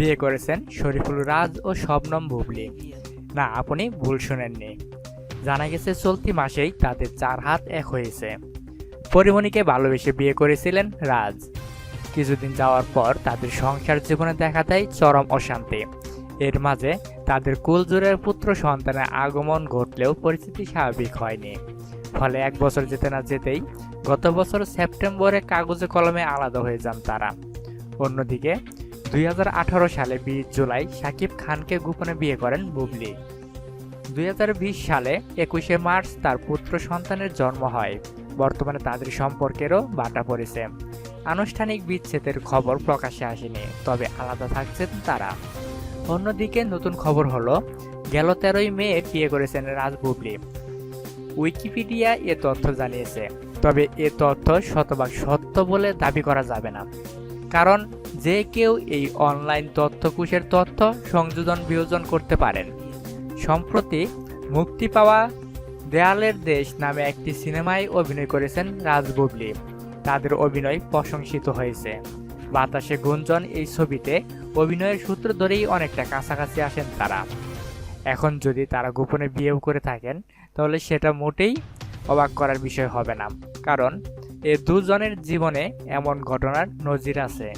বিয়ে করেছেন শরীফুল রাজ ও শবনম বুবলি। না, আপনি ভুল শুনেননি। জানা গেছে, চলতি মাসেই তাদের চার হাত এক হয়েছে। পরিমণিকে ভালোবেসে বিয়ে করেছিলেন রাজ। কিছুদিন যাওয়ার পর তাদের সংসার জীবনে দেখা দেয় চরম অশান্তি। এর মাঝে তাদের কুলজোরের পুত্র সন্তানের আগমন ঘটলেও পরিস্থিতি স্বাভাবিক হয়নি। ফলে এক বছর যেতে না যেতেই গত বছর সেপ্টেম্বরে কাগজে কলমে আলাদা হয়ে যান তারা। অন্যদিকে দুই হাজার আঠারো সালে বিশ জুলাই সাকিব খানকে গোপনে বিয়ে করেন বুবলি। দুই হাজার বিশ সালে একুশে মার্চ তার পুত্র সন্তানের জন্ম হয়। বর্তমানে তাদের সম্পর্কেরও বাটা পড়েছে। আনুষ্ঠানিক বিচ্ছেদের খবর প্রকাশে আসেনি, তবে আলাদা থাকছেন তারা। অন্যদিকে নতুন খবর হলো, গেল তেরোই মে বিয়ে করেছেন রাজ বুবলি। উইকিপিডিয়া এ তথ্য জানিয়েছে, তবে এ তথ্য শতভাগ সত্য বলে দাবি করা যাবে না। কারণ যে কেউ এই অনলাইন তথ্যকুশের তথ্য সংযোজন বিয়োজন করতে পারেন। সম্প্রতি মুক্তি পাওয়া দেয়ালের দেশ নামে একটি সিনেমায় অভিনয় করেছেন রাজ বুবলি। তাদের অভিনয় প্রশংসিত হয়েছে। বাতাসে গুঞ্জন এই ছবিতে অভিনয়ের সূত্র ধরেই অনেকটা কাছাকাছি আসেন তারা। এখন যদি তারা গোপনে বিয়েও করে থাকেন, তাহলে সেটা মোটেই অবাক করার বিষয় হবে না। কারণ এ দুজনের জীবনে এমন ঘটনার নজির আছে।